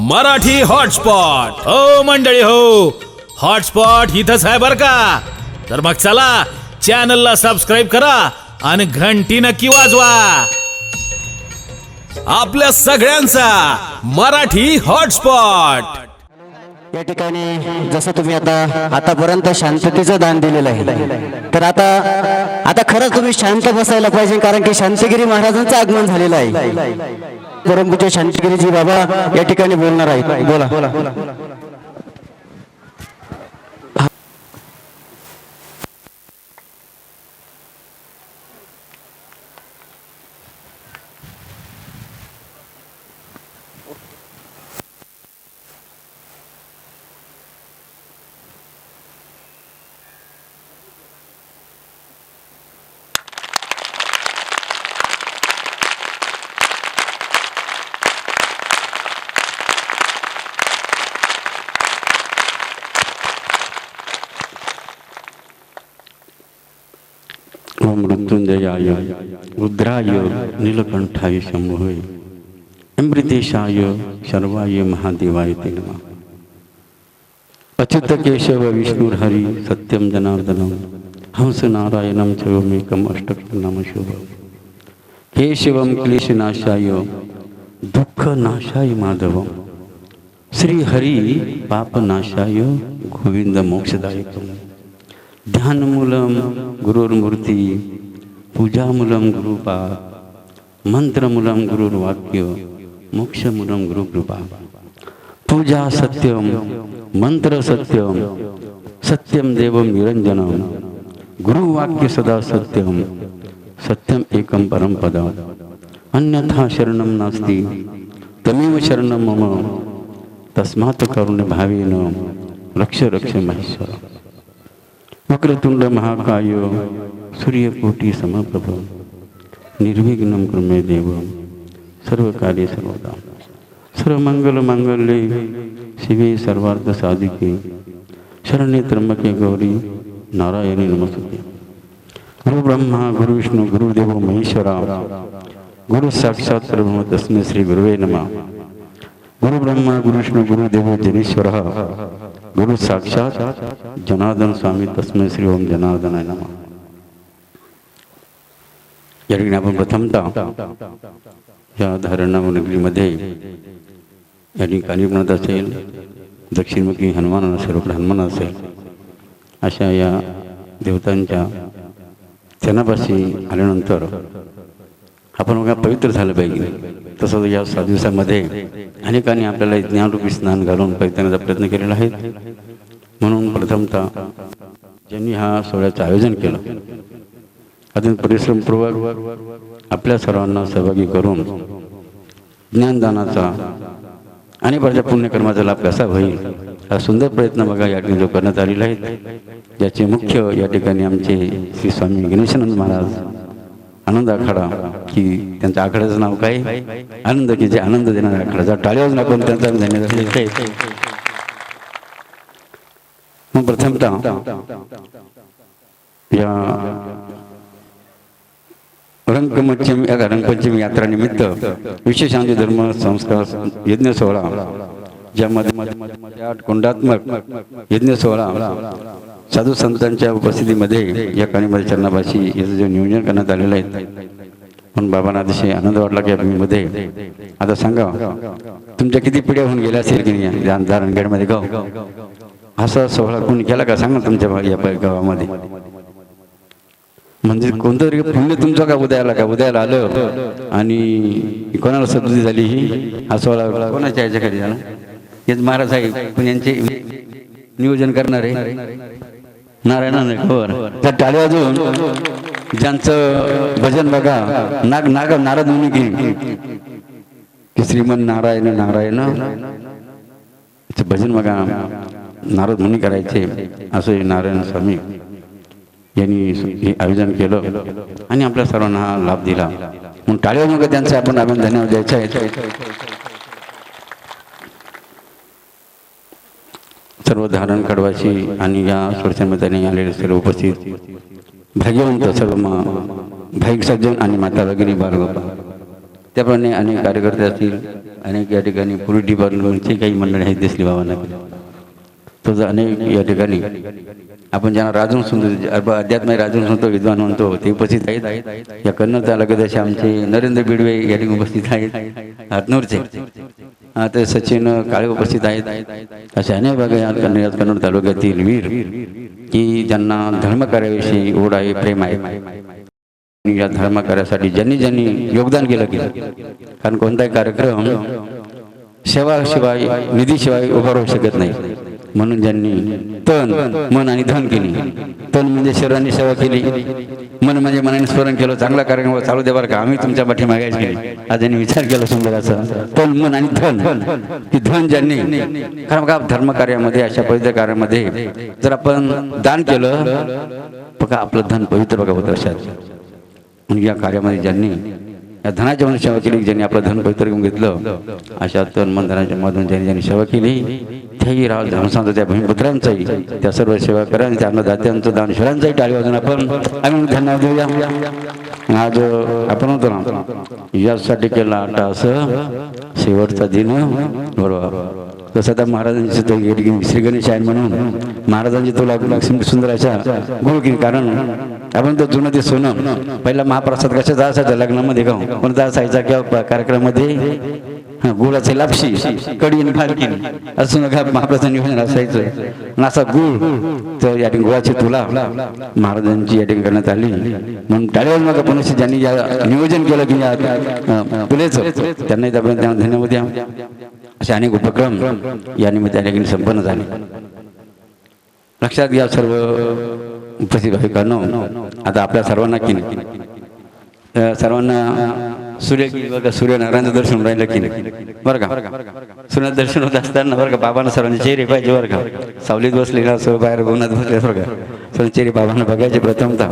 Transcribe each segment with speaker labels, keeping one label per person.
Speaker 1: Marathi hotspot. हो मंडळी हो. हॉटस्पॉट इथंच आहे बर का? तर मग चला चॅनलला सबस्क्राईब करा आणि घंटी नक्की वाजवा. आपल्या सगळ्यांचा मराठी हॉटस्पॉट.
Speaker 2: या ठिकाणी जसं तुम्ही आता आतापर्यंत शांततेचं दान दिलेलं आहे. तर आता आता खरंच तुम्ही शांत बसायला पाहिजे कारण की शांतगिरी महाराजांचं आगमन झालेलं आहे. परमपूज्य शांतगिरीजी बाबा या ठिकाणी बोलणार आहेत. बोला
Speaker 3: बोला बोला. मृत्युंजयाय रुद्राय नीलकंठाय शंभोय अमृतेशाय सर्वाय महादेवाय ते नमः। अच्युत केशव विष्णुर हरी सत्यम जनार्दनम हंस नारायणम चवमेकम अष्टक नाम शुभ केशवम क्लेशनाशाय दुःखनाशाय माधवम। श्री हरी पापनाशाय गोविंद मोक्षदायकम। ध्यानमूलं गुरुर्मूर्ती पूजामूलं गुरुपा मंत्रमूलं गुरुर्वाक्य मोक्षमूलं गुरुकृपा. पूजा सत्यम मंत्र सत्यम सत्यम देवं निरंजनम गुरुवाक्य सदा सत्यम सत्यम एकं परम पदम. अन्यथा शरणं नास्ति तमेव शरणं मम तस्मात् करुणभावेन रक्ष रक्ष महेश्वर वक्रतुंड महाकाय सूर्यकोटी समप्रभ निर्विघ्नं कृमे देव सर्व कार्य सर्वदा। सर्व मंगल मंगल्ये शिवे सर्वार्थ साधिके शरण्य त्र्यंबके गौरी नारायणी नमस्ते गुरु ब्रह्मा गुरु विष्णू गुरुदेव महेश्वरा गुरु साक्षात प्रभु तस्मे श्री गुरुवे नमः। गुरु ब्रह्मा गुरु विष्णू गुरुदेव जनेश्वर। गुरु साक्षात जनार्दन स्वामी तस्मै श्री ओम जनार्दनाय नमः। या ठिकाणी आपण प्रथमतः या धारणा या ठिकाणी कालीपणात असेल दक्षिणमुखी हनुमान असेल हनुमान असेल अशा या देवतांच्या सणापाशी आल्यानंतर आपण बघा पवित्र झालं पाहिजे. तसंच या सात दिवसामध्ये अनेकांनी आपल्याला ज्ञानरूपी स्नान घालून पैतण्याचा प्रयत्न केलेला आहे. म्हणून प्रथमतः ज्यांनी हा सोहळ्याचं आयोजन केलं अत्यंत परिश्रमपूर्वक आपल्या सर्वांना सहभागी करून ज्ञानदानाचा आणि प्रजा पुण्यकर्माचा लाभ कसा होईल हा सुंदर प्रयत्न बघा या ठिकाणी जो करण्यात आलेला आहे. याचे मुख्य या ठिकाणी आमचे श्री स्वामी गणेशानंद महाराज आनंद आखाडा की त्यांच्या आखाड्याचं नाव काय? आनंद की जे आनंद देणारा आखाडा. टाळीवर नाकून त्यांचा धन्यवाद मग प्रथमतः या रंगपंचमी या रंगपंचमी यात्रानिमित्त विशेष आमचे धर्म संस्कार यज्ञ सोहळा ज्यामध्ये आठ कुंडात्मक यज्ञ सोहळा साधू संतांच्या उपस्थितीमध्ये या काणीमध्ये चरणाभाषी याचं जे नियोजन करण्यात आलेलं आहे म्हणून बाबांना अतिशय आनंद वाटला की मध्ये. आता सांगा तुमच्या किती पिढ्या होऊन गेल्या असेल की नाही? या गाव. असा सोहळा कोणी केला का? सांगा तुमच्या या गावामध्ये. म्हणजे कोणतं तरी पुण्य तुमचं का? उदयाला का? उदयाला आलं आणि कोणाला सद्बुद्धी झाली ही? हा सोहळा कोणाच्या याच्याकडे खाली झाला? हेच महाराज आहे पण यांचे नियोजन करणारे. नारायण त्या टाळ्या वाजवून ज्यांचं भजन बघा नाग नाग नारद मुनी घे की श्रीमन नारायण नारायण. भजन बघा नारद मुनी करायचे असं नारायण स्वामी यांनी हे आयोजन केलं आणि आपल्या सर्वांना हा लाभ दिला. म्हणून टाळीवर मग त्यांचे आपण अभिनंदन धन्यवाद द्यायचे आहे? सर्व धारण कडवाशी आणि या स्पर्शामध्ये आलेले सर्व उपस्थित. भाग्यवंत सर्व मा- भाईक सज्जन आणि माता भगिनी बालगोपा त्याप्रमाणे अनेक कार्यकर्ते असतील अनेक या ठिकाणी पूर्वी डिपार्टमेंटचे काही मंडळी आहेत दिसली बाबांना. तसं अनेक या ठिकाणी आपण ज्यांना राजून सुंदर अध्यात्म राजून सुंदर विद्वान म्हणतो ते उपस्थित आहेत. या कन्नड तालुक्यात असे आमचे नरेंद्र बिडवे या ठिकाणी उपस्थित आहेत. हातनूरचे. आता सचिन काळे उपस्थित आहेत. असे अनेक भाग या कन्नड कन्नड तालुक्यातील वीर की ज्यांना धर्मकार्याविषयी ओढ आहे प्रेम आहे. या धर्मकार्यासाठी ज्यांनी ज्यांनी योगदान केलं की कारण कोणताही कार्यक्रम सेवाशिवाय निधीशिवाय उभा राहू शकत नाही. म्हणून ज्यांनी तन मन आणि धन केली. तन म्हणजे शरीराने सेवा केली. मन म्हणजे मनाने स्मरण केलं. चांगला कार्यक्रम चालू दे बरं का. आम्ही तुमच्या पाठी मागायच केली आज यांनी विचार केला सुंदराचा. तन मन आणि धन. की धन ज्यांनी कारण बघा धर्मकार्यामध्ये अशा पवित्र कार्यामध्ये जर आपण दान केलं बघा आपलं धन पवित्र बघा होत अशात. या कार्यामध्ये ज्यांनी या धनाच्या म्हणून सेवा केली ज्यांनी आपलं धन पवित्र घेऊन घेतलं अशा तन मन धनाच्या मधून ज्यांनी ज्यांनी सेवा केली त्याही राव धर्मसंत त्या भूमिपुत्रांचाही त्या सर्व सेवा करा आणि त्या अन्नदात्यांचं दान शहरांचाही टाळी वाजून आपण आम्ही धन्यवाद देऊया. आज आपण होतो ना यासाठी केला आटा असं शेवटचा दिन बरोबर. तसं आता महाराजांची तो श्री गणेश आहे म्हणून महाराजांची तो लागू लक्ष्मी सुंदर अशा गुळ कारण आपण तो जुनं ते सोनं. पहिला महाप्रसाद कशाचा असायचा लग्नामध्ये गाव कोणता असायचा किंवा कार्यक्रमामध्ये? गुळाचे लापशी कडी आणि फारकी असं महाप्रसाद नियोजन असायचं? असा गुळ तर या गुळाची तुला. महाराजांची या ठिकाणी करण्यात आली. म्हणून टाळेवर मग पुनश्च ज्यांनी या नियोजन केलं की या तुलेचं त्यांनाही आपण त्यांना धन्यवाद द्या. असे अनेक उपक्रम या निमित्त संपन्न झाले. लक्षात घ्या सर्व. उपस्थित भाविकांनो आता आपल्या सर्वांना की सर्वांना सूर्य बघा सूर्यनारायणचं दर्शन राहिलं की बरं का? सूर्य दर्शन होत असताना बरं का बाबांना सर्वांचे चेहरे पाहिजे बरं का? सावलीत बसले का सर्व बाहेर गोनात बसले बरं का? सर्व चेहरे बाबांना बघायचे प्रथमतः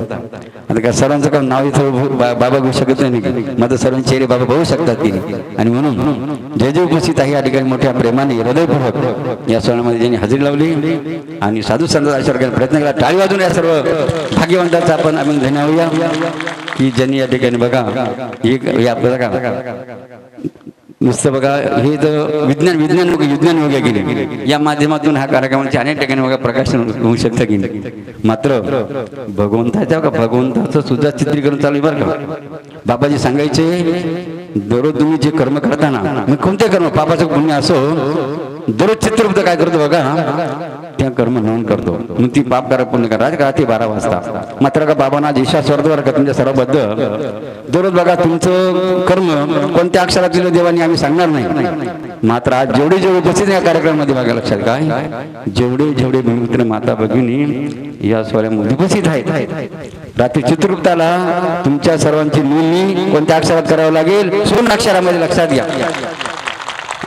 Speaker 3: आता का सर्वांचं काम नाव इथं बाबा घेऊ शकत नाही की मग सर्वांचे चेहरे बाबा बघू शकतात की आणि म्हणून जे जे उपस्थित आहे या ठिकाणी मोठ्या प्रेमाने हृदयपूर्वक. या सणामध्ये ज्यांनी हजेरी लावली आणि साधू संत अशा प्रयत्न केला. टाळी वाजून या सर्व भाग्यवंताचा आपण आपण धन्यवाद की ज्यांनी या ठिकाणी बघा एक या आपल्याला का नुसतं बघा हे तर विज्ञान विज्ञान विज्ञान वगैरे गेले. या माध्यमातून हा कार्यक्रमाचे अनेक ठिकाणी बघा प्रकाशन होऊ शकतं की मात्र भगवंताच्या का भगवंताचं सुद्धा चित्रीकरण चालू बरं का. बाबाजी सांगायचे दररोज तुम्ही जे कर्म करताना मी कोणते कर्म? पापाचं पुण्य असो दररोज चित्रपट काय करतो बघा. त्या कर्म नोंद करतो. मग ती पाप करा पुण्य करा. का बारा वाजता. मात्र का बाबांना दिशा स्वर्गवर का तुमच्या सर्वबद्दल दररोज बघा तुमचं कर्म कोणत्या अक्षरात दिलं देवानी आम्ही सांगणार नाही. मात्र आज जेवढे जेवढे उपस्थित या कार्यक्रमामध्ये बघा लक्षात काय जेवढे जेवढे मित्र माता भगिनी या स्वरामध्ये उपस्थित आहेत. रात्री चित्रगुप्ताला तुमच्या सर्वांची नोंदणी कोणत्या अक्षरात करावं लागेल? सोन अक्षरामध्ये लक्षात घ्या.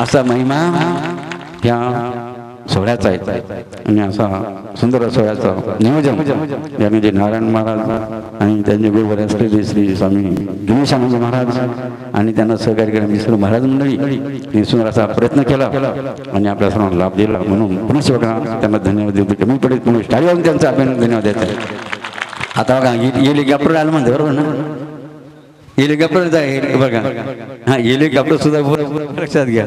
Speaker 3: असा महिमा या सोहळ्याचा आहे. आणि असा सुंदर सोहळ्याचं नियोजन. यामध्ये नारायण महाराज आणि त्यांचे गुरुवर असलेले श्री स्वामी गणेशानंद महाराज आणि त्यांना सहकार्य केलं सर्व महाराज मंडळी. यांनी सुंदर असा प्रयत्न केला आणि आपल्या सर्वांना लाभ दिला म्हणून पुन्हा बघा त्यांना धन्यवाद देतो कमी पडेल पुन्हा टाळी त्यांचा आपल्याला धन्यवाद आहे आता बघा गेली की आपण आलं म्हणते बरोबर ना? हेलिकॉप्टर जाय बघा. हा हेलिकॉप्टर सुद्धा बरोबर लक्षात घ्या.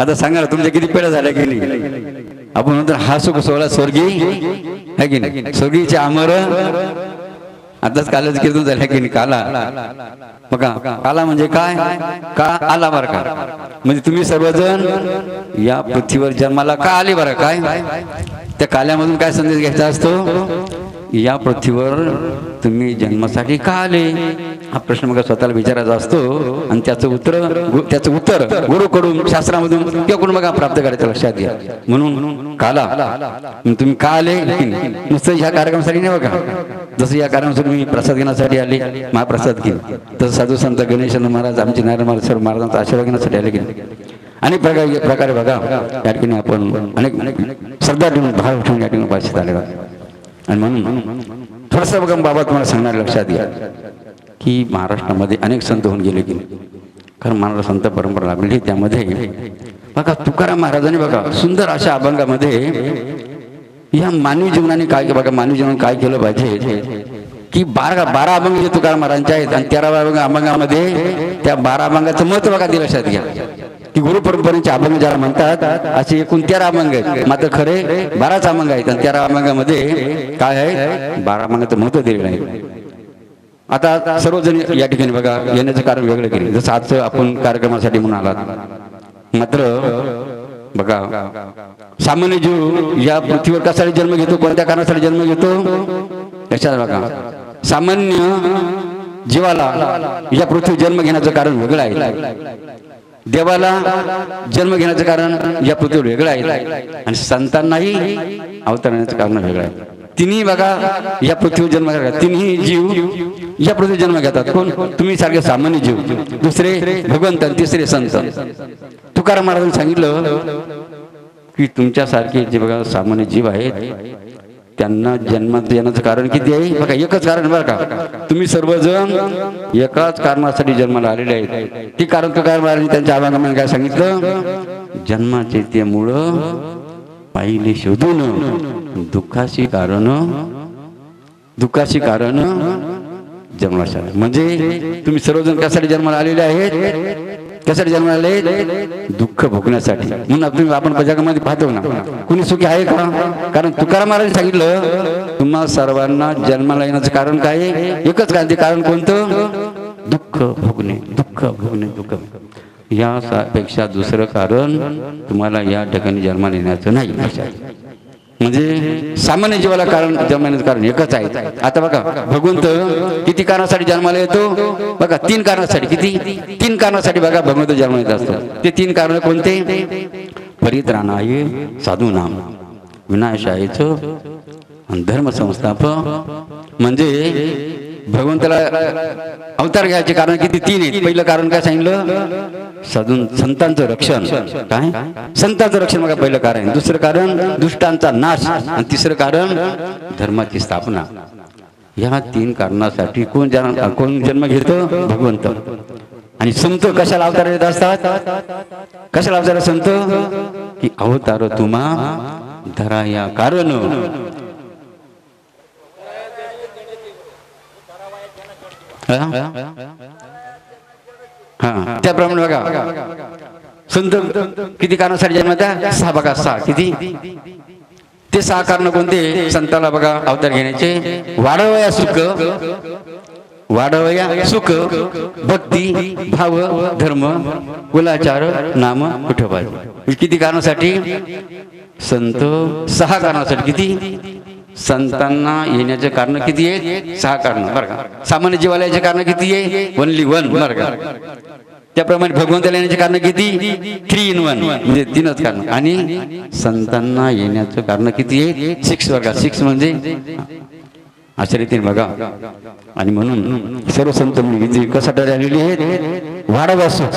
Speaker 3: आता सांगा ना तुमच्या किती पेढ्या झाल्या की नाही? आपण म्हणतो हा सुख सोहळा स्वर्गीय? है की नाही? स्वर्गीचे अमर आताच कालच कीर्तन झालं की नाही? काला. बघा काला म्हणजे काय? का आला बरं का? म्हणजे तुम्ही सर्वजण या पृथ्वीवर जन्माला का आले बरं? काय? त्या काल्यामधून काय संदेश घ्यायचा असतो? या पृथ्वीवर तुम्ही जन्मासाठी का आले? हा प्रश्न मग स्वतःला विचारायचा असतो. आणि त्याचं उत्तर त्याचं उत्तर गुरुकडून शास्त्रामधून किंवा कोण बघा प्राप्त करायचं लक्षात घ्या. म्हणून काला म्हणजे तुम्ही का आले नुसतं ह्या कार्यक्रमासाठी नाही बघा. जसं या कार्यक्रमासाठी मी प्रसाद घेण्यासाठी आले महाप्रसाद घेईन. तसं साधू संत गणेश महाराज आमचे नारायण महाराज सर महाराजांचा आशीर्वाद घेण्यासाठी आले गेले अनेक प्रकार प्रकारे बघा या ठिकाणी आपण अनेक श्रद्धा ठेवून भाव ठेवून या ठिकाणी उपासित आले आणि म्हणून थोडंसं बघा बाबा तुम्हाला सांगणार लक्षात घ्या. की महाराष्ट्रामध्ये अनेक संत होऊन गेले की कारण मला संत परंपरा लाभलेली त्यामध्ये. बघा तुकाराम महाराजांनी बघा सुंदर अशा अभंगामध्ये या मानवी जीवनाने काय बघा मानवी जीवन काय केलं पाहिजे? की बारा बारा अभंग जे तुकाराम महाराजांचे आहेत आणि तेरा अभंग- अभंगामध्ये त्या बारा अभंगाचं महत्त्व बघा ते लक्षात घ्या. की गुरु परंपरेचे अभंग ज्याला म्हणतात असे एकूण तेरा अभंग आहेत. मात्र खरे बाराच अभंग आहेत आणि तेरा अभंगामध्ये काय आहे? बारा अभंगाचं महत्त्व दिलेलं आहे. आता सर्वजण या ठिकाणी बघा येण्याचं कारण वेगळं केलं. जसं आजचं आपण कार्यक्रमासाठी म्हणून आलात. मात्र बघा सामान्य जीव या पृथ्वीवर कशासाठी जन्म घेतो कोणत्या कारणासाठी जन्म घेतो? याच्यात बघा. सामान्य जीवाला या पृथ्वी जन्म घेण्याचं कारण वेगळं आहे. देवाला जन्म घेण्याचं कारण या पृथ्वीवर वेगळं आहे. आणि संतांनाही अवतरण्याचं कारण वेगळं आहे. तिन्ही बघा या पृथ्वीवर जन्म घेतात. तिन्ही जीव या पृथ्वी जन्म घेतात. कोण? तुम्ही सारखे सामान्य जीव. दुसरे भगवंत तिसरे संत. तुकाराम महाराजांनी सांगितलं की तुमच्यासारखे जे बघा सामान्य जीव आहेत त्यांना जन्मात येण्याचं कारण किती आहे? बघा एकच कारण बरं का. तुम्ही सर्वजण एकाच कारणासाठी जन्माला आलेले आहेत. ते कारण तुकाराम महाराजांनी त्यांच्या आवागमन काय सांगितलं? जन्माचे ते मुळं पाहिले शोधून. दुःखाशी कारण दुःखाशी कारण जन्माला म्हणजे तुम्ही सर्वजण कशासाठी जन्माला आलेले आहेत? कशासाठी जन्माला आले दुःख भोगण्यासाठी. म्हणून तुम्ही आपण जगामध्ये पाहतो ना. कुणी सुखी आहे का? कारण तुकाराम महाराज सांगितलं तुम्हा सर्वांना जन्माला येण्याचं कारण काय? आहे? एकच कारण ते कारण कोणतं? दुःख भोगणे दुःख भोगणे दुःख या पेक्षा दुसरं कारण तुम्हाला या ठिकाणी जन्माला येण्याचं नाही. म्हणजे सामान्य जीवाला कारण जन्माचं कारण एकच आहे. आता बघा भगवंत किती कारणासाठी जन्माला येतो? बघा तीन कारणासाठी. किती? तीन कारणासाठी बघा भगवंत जन्म येत असतो ते तीन कारण कोणते? परित्राणाय साधू नाम. विनाशायचं. आणि धर्म संस्थाप म्हणजे भगवंताला अवतार घ्यायचे कारण किती? तीन आहेत. पहिलं कारण काय सांगितलं? साधून संतांचं रक्षण. काय? संतांचं रक्षण बघा पहिलं कारण. दुसरं कारण दुष्टांचा नाश. आणि तिसरं कारण धर्माची स्थापना. या तीन कारणासाठी कोण जन्म कोण जन्म घेतो? भगवंत. आणि संत कशाला अवतार येत असतात? कशाला अवतार संत? की अवतार तुम्हा धरा या कारण. हा? त्याप्रमाणे बघा. संत किती कारणासाठी जन्मता सहा बघा सहा. किती? ते सहा कारण कोणते? संताला बघा अवतार घेण्याचे. वाढवया सुख. वाढवया सुख. भक्ती भाव धर्म कुलाचार नाम कुठे किती कारणासाठी संत सहा कारणासाठी किती? संतांना येण्याचे कारण किती आहेत? सहा कारण. बरं का. सामान्य जीवाला याचे कारण किती आहे? ओनली वन बरं का. त्याप्रमाणे भगवंताला येण्याचे कारण किती? थ्री इन वन म्हणजे तीनच कारण. आणि संतांना येण्याचं कारण किती आहे? सिक्स बघा सिक्स म्हणजे? अशा रीतीने बघा. आणि म्हणून सर्व संत कसा कशासाठी आलेली आहे वाढवा सुख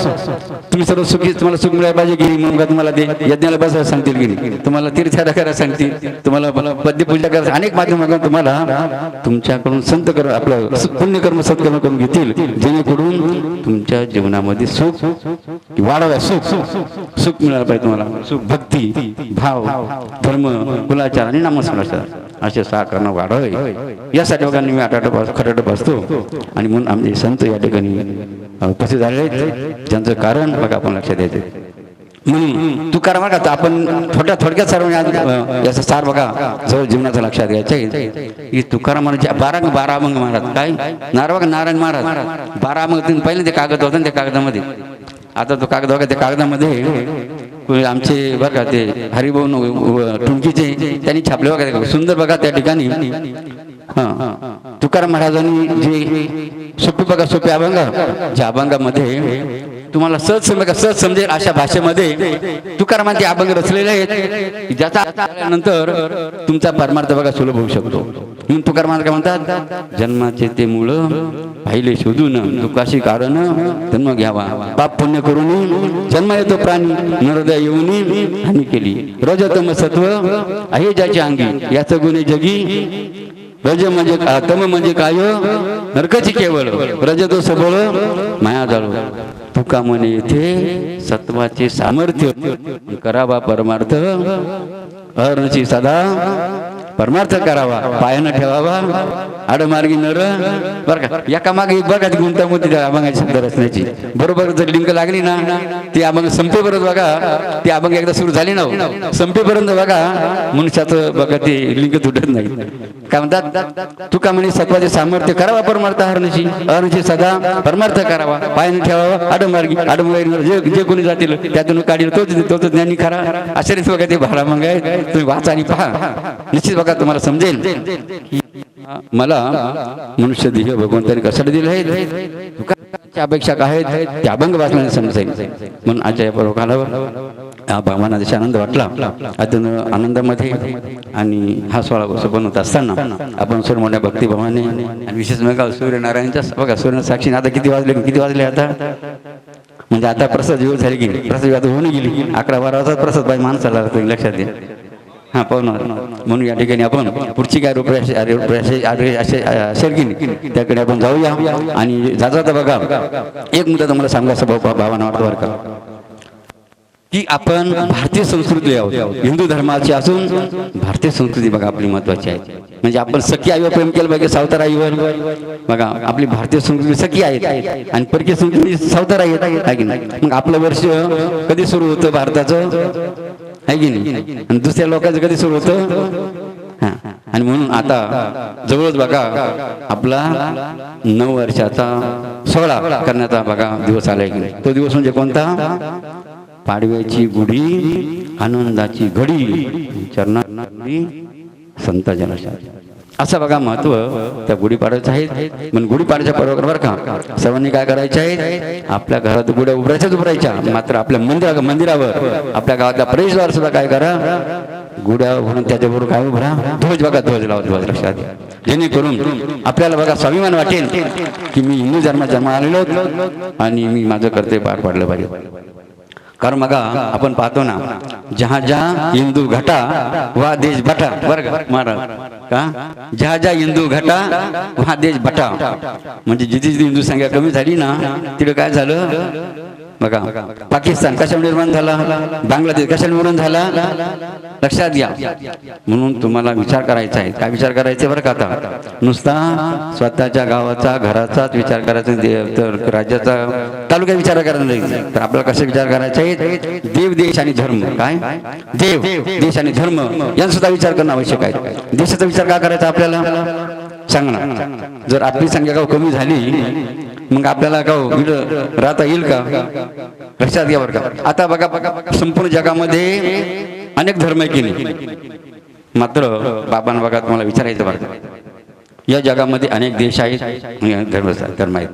Speaker 3: तुम्ही सर्व सुखी तुम्हाला सुख मिळायला पाहिजे गिरी मग तुम्हाला ते यज्ञाला बसायला सांगतील गिरी. तुम्हाला तीर्थयात्रा करायला सांगतील. तुम्हाला पद्यपूजा करायला अनेक माध्यम तुम्हाला तुमच्याकडून संत कर आपलं पुण्यकर्म सत्कर्म करून घेतील. जेणेकरून तुमच्या जीवनामध्ये सुख वाढव्या सुख सुख मिळायला पाहिजे तुम्हाला. सुख भक्ती भाव धर्म कुलाचार आणि नामस्मरण असे सहा करणं यासाठी बघा मी आठ आठ खटाट बसतो. आणि म्हणून आमचे संत या ठिकाणी उपस्थित झाले आहेत. ज्यांचं कारण बघा आपण लक्षात द्यायचं म्हणून तू कारण बघा आपण थोड्या थोडक्यात सर्व याचा सार बघा. जवळ जीवनाचं लक्षात घ्यायचं आहे. की तुकाराम महाराज बारा बारा मग महाराज. काय? नारायण बघा नारायण महाराज. बारा मग पहिले ते कागद होतं त्या कागदामध्ये. आता तो कागद बघा त्या कागदामध्ये आमचे बघा ते हरिभाऊ टुंकीचे त्यांनी छापले वगैरे सुंदर बघा त्या ठिकाणी. तुकाराम महाराजांनी जे सोपे बघा सोपे अभंग ज्या अभंगामध्ये तुम्हाला सहज समजा सहज समजेल अशा भाषेमध्ये तुकारामांचे अभंग रचलेले आहेत ज्याचा नंतर तुमचा परमार्थ बघा सुलभ होऊ शकतो. म्हणून तुकाराम काय म्हणतात? जन्माचे ते मूळ पाहिले शोधून दुःखाशी कारण जन्म घ्यावा. पाप पुण्य करून जन्म येतो प्राणी नरदय येऊन हानी केली. रजतम सत्व आहे ज्याच्या अंगी याचं गुन्हे जगी रज म्हणजे तम म्हणजे काय हो? नरकची केवळ. रज तो सबळ. माया जाळो. तुका म्हणे येथे सत्वाचे सामर्थ्य. करावा परमार्थ. अरणची सदा. परमार्थ करावा पायानं ठेवावा आडमार्गी नर बरं का? एका मागे एक बघा ती गुंतागुंती त्या अभंगाची शब्द रचण्याची बरोबर जर लिंक लागली ना ती अभंग संपेपर्यंत बघा ती अभंग एकदा सुरू झाली ना हो. संपेपर्यंत बघा मनुष्याचं बघा ते लिंक तुटत नाही. काय म्हणतात? तुका म्हणे सत्वाचे सामर्थ्य करावा परमार्थ हरणाची हरणाची सदा परमार्थ करावा. पायानं ठेवावा आडमार्गी आडमार्गी नर. जे जे कोणी जातील त्यातून काढील तोच तोच ज्ञानी खरा. अशा रीत बघा ते भाडा मग आहे तुम्ही वाचा आणि पहा. निश्चित बघा. बघा तुम्हाला समजेल मला मनुष्य देह भगवंताने कशाला दिलं आहे? तुकाच्या अपेक्षा काय आहेत? ते अभंग वाचल्याने समजेल म्हणून आजच्या या पर्वकालावर हा भगवान अतिशय आनंद वाटला. अजून आनंदामध्ये आणि हा सोळा वर्ष बनवत असताना आपण सर्व मोठ्या भक्तीभावाने आणि विशेष म्हणजे सूर्यनारायणच्या बघा सूर्य साक्षी आता किती वाजले किती वाजले आता? म्हणजे आता प्रसाद जेवण झाली गेली प्रसाद आता होऊन गेली अकरा बारा वाजता प्रसाद बाई माणसाला लक्षात द्या हा म्हणून या ठिकाणी आपण पुढची काय असे असेल की नाही त्याकडे आपण जाऊया. आणि जाता तर बघा. एक मुद्दा तुम्हाला सांगा असं वाटतो बरं का? की आपण भारतीय संस्कृती आहोत. हिंदू धर्माची असून भारतीय संस्कृती बघा आपली महत्वाची आहे. म्हणजे आपण सखी आईवर प्रेम केलं पाहिजे सावतार आईवर. बघा आपली भारतीय संस्कृती सखी आहे आणि परकीय संस्कृती सावतार आई आहे की नाही? मग आपलं वर्ष कधी सुरू होतं भारताचं? आहे की नाही? आणि दुसऱ्या लोकांचं कधी सुरू होतं? आणि म्हणून आता जवळच बघा आपला नऊ वर्षाचा सोहळा करण्याचा बघा दिवस आलाय की नाही. तो दिवस म्हणजे कोणता? पाडव्याची गुढी आनंदाची घडी चरणारी संत जनशा असं बघा महत्त्व. त्या गुढीपाडव्याचं आहे. पण गुढीपाडव्याच्या पर्व बरं का सर्वांनी काय करायचं आहे? आपल्या घरात गुढ्या उभरायच्याच उभरायच्या. मात्र आपल्या मंदिरा मंदिरावर आपल्या गावातल्या प्रवेशद्वार सुद्धा काय करा. गुढ्या म्हणून त्याच्याबरोबर काय उभरा? ध्वज बघा ध्वज लावा ध्वज लक्षात जेणेकरून आपल्याला बघा स्वाभिमान वाटेल की मी हिंदू धर्मात जन्म आलेलो आणि मी माझं कर्तव्य पार पाडलं पाहिजे. कारण बघा आपण पाहतो ना जहा जहा हिंदू घटा वा देश भटा बरं महाराज का? जहा जहा हिंदू घटा वा देश भटा. म्हणजे जिथे जिथे हिंदू संख्या कमी झाली ना तिथं काय झालं? बघा. पाकिस्तान कशा निर्माण झाला? बांगलादेश कशा निर्माण झाला? लक्षात घ्या. म्हणून तुम्हाला विचार करायचा आहे. काय विचार करायचे बरं का आता? नुसता स्वतःच्या गावाचा घराचाच विचार करायचा तर राज्याचा तालुक्यात विचार करायचा नाही. तर आपल्याला कसे विचार करायचा आहे देव देश आणि धर्म. काय? देव देश आणि धर्म यांचा सुद्धा विचार करणं आवश्यक आहे. देशाचा विचार का करायचा आपल्याला? सांग ना. जर आपली संख्या गाव कमी झाली मग आपल्याला गाव इकडं राहता येईल का? लक्षात घ्या बरं का. आता बघा बघा संपूर्ण जगामध्ये अनेक धर्म आहे की नाही? मात्र बाबांना बघा तुम्हाला विचारायचं बरं या जगामध्ये अनेक देश आहेत धर्म धर्म आहेत.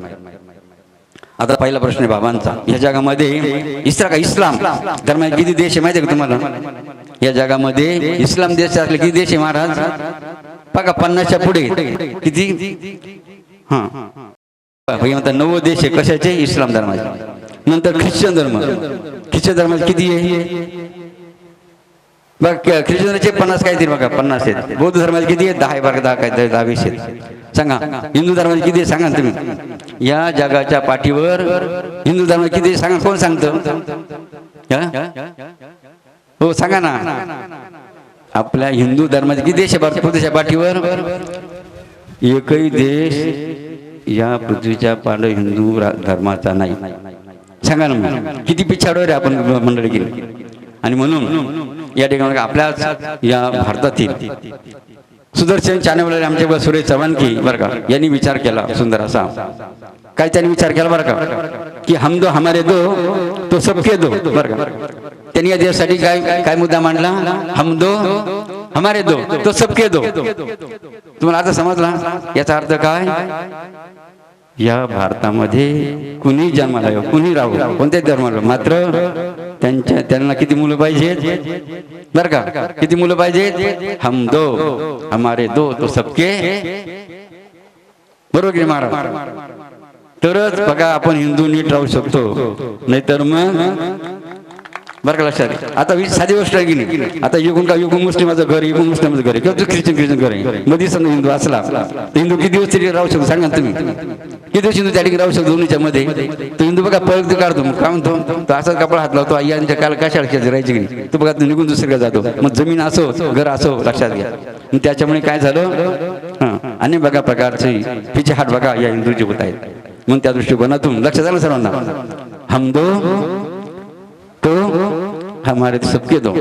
Speaker 3: आता पहिला प्रश्न आहे बाबांचा. या जगामध्ये इस्रा का इस्लाम धर्म किती देश आहे माहिती आहे का तुम्हाला? या जगामध्ये इस्लाम देश असले किती देश आहे महाराज. बघा पन्नासच्या पुढे. किती? हा. म्हणतात नव्वद देश आहे. कशाचे? इस्लाम धर्माचे. नंतर ख्रिश्चन धर्म. ख्रिश्चन धर्माचे किती आहे? बघ ख्रिश्चन धर्माचे पन्नास काहीतरी बघा पन्नास आहेत. बौद्ध धर्माचे किती आहे दहा आहे बघा दहा काय दहा वीस आहेत. सांगा. हिंदू धर्माचे किती आहे सांगा तुम्ही. या जगाच्या पाठीवर हिंदू धर्माचे किती सांगा कोण सांगतं? हो सांगा ना. आपल्या हिंदू धर्माचे किती देश आहे पृथ्वीच्या पाठीवर? एकही देश या पृथ्वीच्या पांडव हिंदू रा- धर्माचा नाही. सांगा ना मग. किती पिछाडवर आपण मंडळी गेली? आणि म्हणून या ठिकाणी आपल्याच या भारतातील सुदर्शन चॅनल आमच्या सुरेश चव्हाणकी बरं का यांनी विचार केला सुंदर असा. काय त्यांनी विचार केला बरं का? की हम दो हमारे दो तो सबके दो बरं का? त्यांनी या देशासाठी काय काय मुद्दा मांडला? हम दो हमारे दो तो सबके दो। तुम्हाला आता समजला? याचा अर्थ काय? या भारतामध्ये कुणी जन्माला कुणी राहू कोणत्याच धर्माला? मात्र त्यांच्या त्यांना किती मुलं पाहिजेत? बर का? किती मुलं पाहिजेत? हम दो हमारे दो तो सबके बरोबर की महाराज? तरच बघा आपण हिंदू नीट राहू शकतो. नाहीतर मग बरं का लक्षात घ्या. आता वीस साधी गोष्ट आहे की नाही? आता युगून का युगून मुस्लिमाचं घर युगून मुस्लिमाचं घर किंवा ख्रिश्चन ख्रिश्चन घर आहे. मध्ये समजा हिंदू असला तर हिंदू किती दिवस तरी राहू शकतो? सांगा ना तुम्ही. किती दिवस हिंदू त्या ठिकाणी राहू शकतो? दोन्हीच्या मध्ये. तो हिंदू बघा पळत काढतो. मग काय म्हणतो? तो असाच कपडा हात लावतो आई यांच्या काल कशाला खेळायची राहायची की नाही? तो बघा तो निघून दुसरीकडे जातो. मग जमीन असो घर असो लक्षात घ्या. मग त्याच्यामुळे काय झालं? हां. आणि बघा प्रकारचे पिछे हाट बघा या हिंदूचे होत आहेत. म्हणून त्या दृष्टिकोनातून लक्षात आलं सर्वांना? हम तो हमारे सबके दो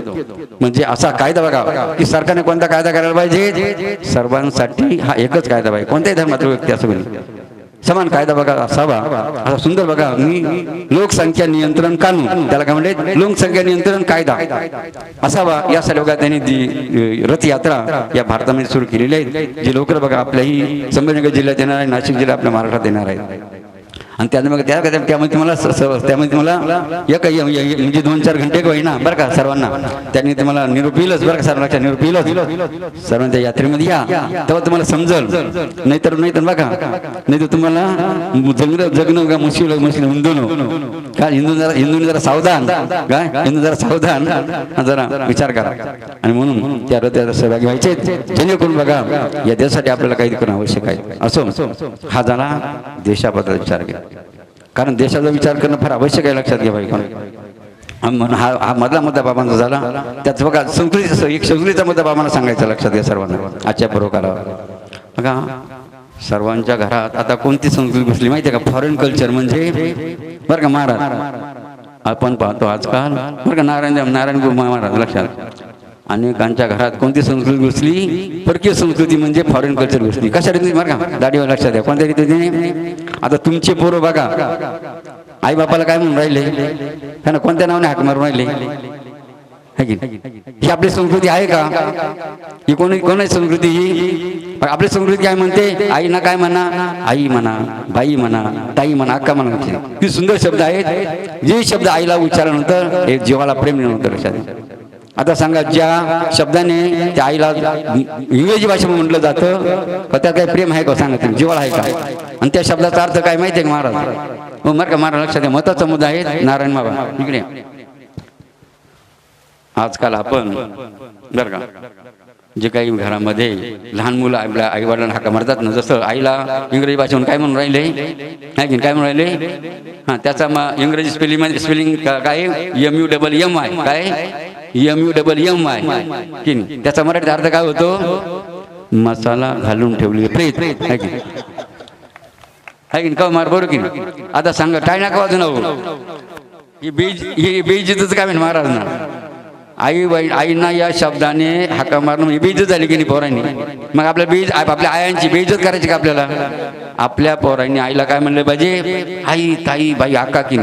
Speaker 3: म्हणजे असा कायदा बघा की सरकारने कोणता कायदा करायला पाहिजे? सर्वांसाठी हा एकच कायदा पाहिजे. कोणत्याही धर्मातील व्यक्ती असं कोणी. समान कायदा बघा असावा. असा सुंदर बघा मी लोकसंख्या नियंत्रण कानून त्याला काय म्हणते लोकसंख्या नियंत्रण कायदा. असावा यासाठी बघा त्यांनी जी रथयात्रा या भारतामध्ये सुरू केलेली आहे. जी लवकर बघा आपल्याही संभाजीनगर जिल्ह्यात येणार आहे नाशिक जिल्हा आपल्या महाराष्ट्रात येणार आहे. आणि त्याने मग त्या त्यामध्ये तुम्हाला स- त्यामध्ये तुम्हाला एक म्हणजे दोन चार घंटे का होईना बरं का सर्वांना. त्यांनी तुम्हाला निरोप येईलच बरं का सर्व लक्षात निरोप येईलच सर्वांच्या यात्रेमध्ये या तेव्हा तुम्हाला समजल. नाहीतर नाही तर बघा नाही तर तुम्हाला जगणं जगणं का मुशील मुश्किल हिंदून. काय हिंदू जरा हिंदूने जरा सावधान. काय हिंदू जरा सावधान. जरा विचार करा. आणि म्हणून त्या हृदयात सहभागी व्हायचे जेणेकरून बघा या देशासाठी आपल्याला काही करणं आवश्यक आहे. असो हा झाला देशाबद्दल विचार केला. कारण देशाचा विचार करणं फार आवश्यक आहे लक्षात घ्या भाई म्हणून हा हा मधला मुद्दा बाबांचा झाला. त्यात बघा संस्कृती एक संस्कृतीचा मुद्दा बाबांना सांगायचा लक्षात घ्या सर्वांना. आजच्या पूर्वकाला बघा सर्वांच्या घरात आता कोणती संस्कृती बसली माहिती आहे का? फॉरेन कल्चर म्हणजे बरं का महाराज? आपण पाहतो आजकाल बरं का नारायण नारायण गुरु महाराज लक्षात. अनेकांच्या घरात कोणती संस्कृती घुसली परकीय संस्कृती म्हणजे फॉरेन कल्चर घुसली कशा रीतीने बरं का? दाढीवर लक्षात द्या. कोणत्या रीतीने? आता तुमचे पोरं बघा. आई बापाला काय म्हणून राहिले? त्यांना कोणत्या नावाने हाक मारून राहिले? ही आपली संस्कृती आहे का? ही कोणी कोणाची संस्कृती ही? आपली संस्कृती काय म्हणते? आई ना काय म्हणा? आई म्हणा बाई म्हणा ताई म्हणा अक्का म्हणा. ती सुंदर शब्द आहेत. जे शब्द आईला उच्चारल्यानंतर हे जीवाला प्रेम निर्माण लक्षात आता सांगा ज्या शब्दाने त्या आईला इंग्रजी भाषेमध्ये म्हटलं जातं का त्यात काही प्रेम आहे का? सांगा तुम्ही. जीवाला आहे का? आणि त्या शब्दाचा अर्थ काय माहिती आहे का महाराज? हो मर का महाराज लक्षात घ्या महत्त्वाचा मुद्दा आहे नारायण बाबा. इकडे आजकाल आपण बरं का जे काही घरामध्ये लहान मुलं आपल्या आई वडिलांना हाका मारतात ना जसं आईला इंग्रजी भाषेतून काय म्हणून राहिले? नाही की काय म्हणून राहिले? हां त्याचा मग इंग्रजी स्पेलिंग म्हणजे स्पेलिंग काय? M U double M I काय? M U double M I की त्याचा मराठी अर्थ काय होतो? मसाला घालून ठेवली प्रेत. आहे की नाही? का मार बरोबर की नाही आता सांगा टाय नका हो. ही बीज ही बीज काय म्हणे महाराज ना आई बाई आईना या शब्दाने हाका मारणं म्हणजे बेइज्जत झाली की नाही पोरांनी? मग आपल्या बीज आपल्या आयांची बेइज्जत करायची का आपल्याला? आपल्या पोरांनी आईला काय म्हणलं पाहिजे आई ताई बाई आका की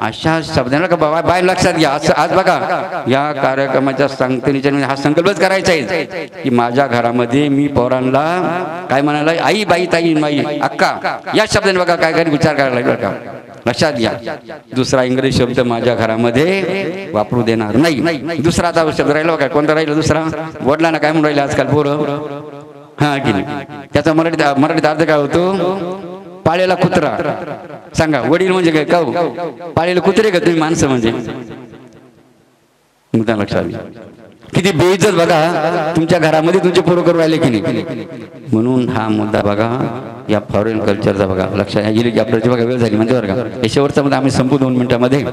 Speaker 3: अशा शब्दांना का बाबा बाय लक्षात घ्या. असं आज बघा या कार्यक्रमाच्या सांगतेच्या हा संकल्पच करायचा आहे की माझ्या घरामध्ये मी पोरांना काय म्हणाला आई बाई ताई माई अक्का या शब्दाने बघा काय काय विचार करायला लागला का? लक्षात घ्या. दुसरा इंग्रजी शब्द माझ्या घरामध्ये वापरू देणार नाही. दुसरा आता शब्द राहिला काय कोणता राहिला दुसरा? वडिलांना काय म्हणून राहिले आजकाल पोरं? हा की नाही. त्याचा मराठीत मराठीत अर्थ काय होतो? पाळेला कुत्रा. सांगा वडील म्हणजे काय? काऊ? पाळेला कुत्रे का तुम्ही माणसं म्हणजे? मुद्दा लक्षात घ्या. किती बेइज्जत बघा तुमच्या घरामध्ये तुमचे पोरं करू राहिले की नाही? म्हणून हा मुद्दा बघा या फॉरेन कल्चरचा बघा लक्षात गेली की आपल्याची बघा वेळ झाली म्हणजे बरं का. शेवटचा मुद्दा आम्ही संपू दोन मिनिटामध्ये.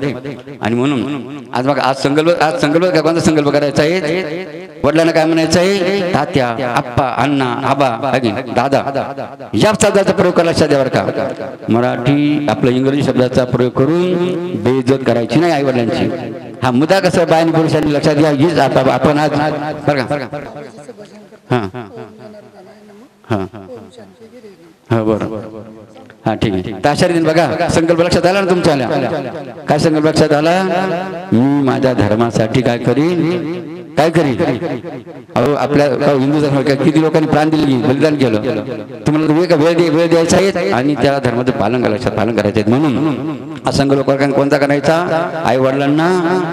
Speaker 3: आणि म्हणून आज बघा आज संकल्प आज संकल्प का संकल्प करायचा आहे? वडिलांना काय म्हणायचं आहे? तात्या आप्पा अण्णा आबा अगे दादा. या शब्दाचा प्रयोग करा लक्षात द्या का? मराठी आपल्या इंग्रजी शब्दाचा प्रयोग करून बेइज्जत करायची नाही आई वडिलांची हा मुद्दा कसं बायन पुरुषांनी लक्षात घ्या हीच आता आपण आज बरं का? हां. हां. हा बरं. हा ठीक आहे. ताशारी दिन बघा संकल्प लक्षात आला ना तुमच्या आल्या? काय संकल्प लक्षात आला? मी माझ्या धर्मासाठी काय करीन? काय करील? अहो आपल्या हिंदू धर्म किती लोकांनी प्राण दिले बलिदान केलं? तुम्हाला वेळ वेळ दे वेळ द्यायचा आहे आणि त्या धर्माचं पालन करायचं पालन करायचं म्हणून. असंघ लोकांना कोणता करायचा? आई वडिलांना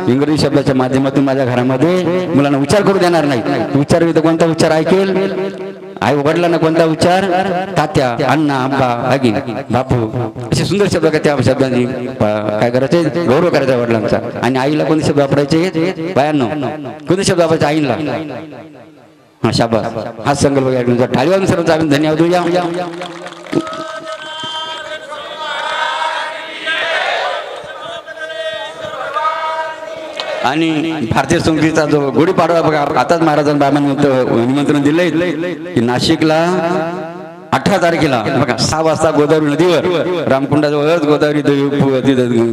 Speaker 3: इंग्रजी शब्दाच्या माध्यमातून माझ्या घरामध्ये मुलांना विचार करू देणार नाही. विचार कोणता विचार ऐकेल? आई वडिलांना कोणता उच्चार तात्या अण्णा आंबा आगी बापू. असे सुंदर शब्द का त्या शब्दांनी. काय करायचे? गौरव करायचा वडिलांचा. आणि आईला कोणते शब्द वापरायचे? बायांनो. कोणते शब्द वापरायचे आईला? हा शाबास. हा संकल्प घ्या. टाळीवाजून सर्वांचा आम्ही धन्यवाद आणि भारतीय संस्कृतीचा जो गुढीपाडवा बघा आताच महाराजांना बाबांनी निमंत्रण दिलंय की नाशिकला अठरा तारखेला. बघा सहा वाजता गोदावरी नदीवर रामकुंडाजवळच गोदावरी देवी-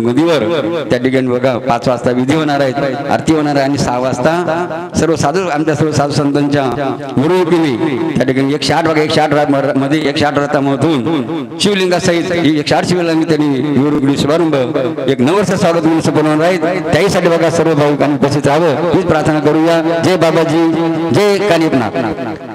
Speaker 3: नदीवर. त्या ठिकाणी बघा पाच वाजता विधी होणार आहेत आरती होणार आहे आणि सहा वाजता सर्व साधू आमच्या सर्व साधू संतांच्या मिरवणुकीने त्या ठिकाणी एकशे आठ बघा एकशे आठमध्ये एकशे आठ रथामधून शिवलिंगासहित एकशे आठ शिवलिंग त्यांनी मिरवणुकीने शुभारंभ एक नवर्ष स्वागत म्हणून बनवणार आहेत. त्याहीसाठी बघा सर्व भाविकांनी उपस्थित राहावं. हीच प्रार्थना करूया. जय बाबाजी जय कानिपनाथ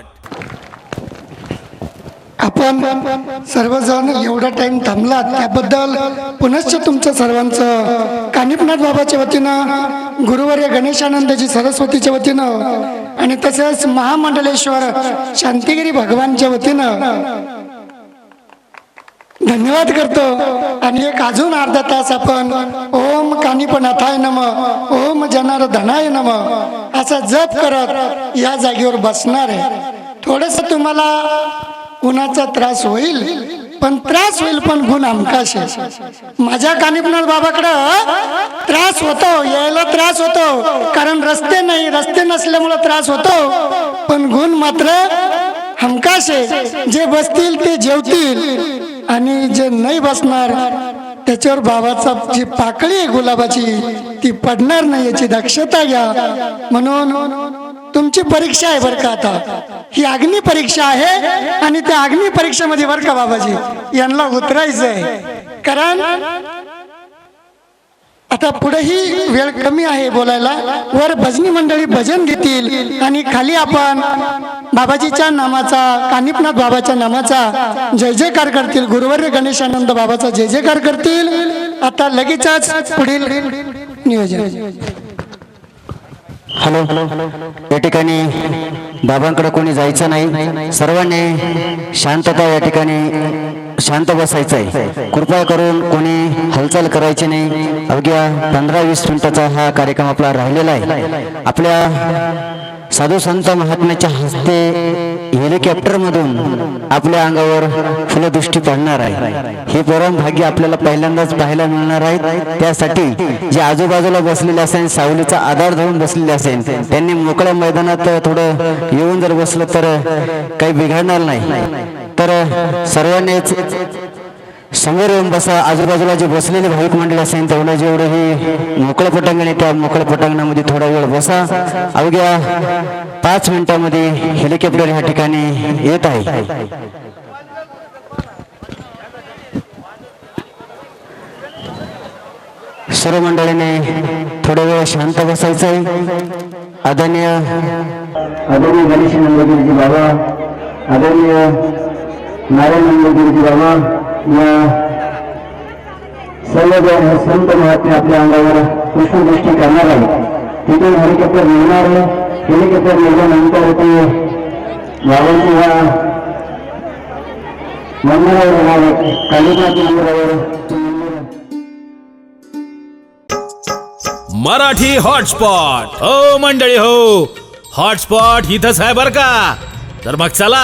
Speaker 4: आपण सर्वजण एवढा टाइम थांबलात त्याबद्दल पुनश्च तुमचं सर्वांचं कानिपनाथ बाबाच्या वतीनं गुरुवर्य गणेशानंदजी सरस्वतीच्या वतीनं आणि तसंच महामंडलेश्वर शांतिगिरी भगवानच्या वतीनं. धन्यवाद करतो. आणि एक अजून अर्धा तास आपण ओम कानिपनाथाय नम ओम जनार्दनाय नम असा जप करत या जागेवर बसणार आहे. थोडस तुम्हाला उन्हाचा त्रास होईल पण त्रास होईल पण गुण आमकाश आहे. माझ्या कानिपनाथ बाबाकडं त्रास होतो यायला त्रास होतो. कारण रस्ते नाही रस्ते नसल्यामुळे त्रास होतो. पण गुण मात्र हमकाश आहे. जे बसतील ते जेवतील. आणि जे नाही बसणार त्याच्यावर बाबाचा जी पाकळी आहे गुलाबाची ती पडणार नाही याची दक्षता घ्या. म्हणून तुमची परीक्षा आहे बरं का आता. ही अग्नी परीक्षा आहे आणि त्या अग्नी परीक्षेमध्ये बरं का बाबाजी यांना उतरायचं आहे कारण आता पुढेही वेळ कमी आहे बोलायला. वर भजनी मंडळी भजन घेतील आणि खाली आपण बाबाजीच्या नामाचा कानिपनाथ बाबाच्या नामाचा जय जयकार करतील. गुरुवर्य गणेशानंद बाबाचा जय जयकार करतील. आता लगेचच पुढील नियोजन.
Speaker 2: हॅलो या ठिकाणी बाबांकडे कोणी जायचं नाही. सर्वांनी शांतता या ठिकाणी शांत बसायचं आहे कृपया करून कोणी हालचाल करायची नाही. अवघ्या पंधरा वीस मिनिटाचा हा कार्यक्रम आपला राहिलेला आहे. आपल्या साधू संत महात्म्याच्या हस्ते हेलिकॉप्टर मधून आपल्या अंगावर फुलदृष्टी पडणार आहे. हे परम भाग्य आपल्याला पहिल्यांदाच पाहायला मिळणार आहे. त्यासाठी जे आजूबाजूला बसलेले असेल सावलीचा आधार धरून बसलेले असेल त्यांनी मोकळ्या मैदानात थोडं येऊन जर बसलं तर काही बिघडणार नाही. तर सर्वांनीच समोर येऊन बसा. आजूबाजूला जे बसलेले भाविक मंडळी असेल तेवढं जेवढं ही मोकळं पटांगण आहे त्या मोकळ्या पटांगणामध्ये थोडा वेळ बसा. अवघ्या पाच मिनिटामध्ये हेलिकॉप्टर ह्या ठिकाणी येत आहे. सर्व मंडळीने थोडा वेळ शांत बसायचं आहे आदरणीय आदरणीय गणेश नंदगिरीजी बाबा आदरणीय नारायण बाबा या सर्व संत महात्मे आपल्या अंगावर करणार हेलिकॉप्टर हेलिकॉप्टर ते मंदिरावर येणार मंदिरावर
Speaker 1: मराठी हॉटस्पॉट। हो मंडळी हो, हॉटस्पॉट इथंच आहे बर का? तर मग चला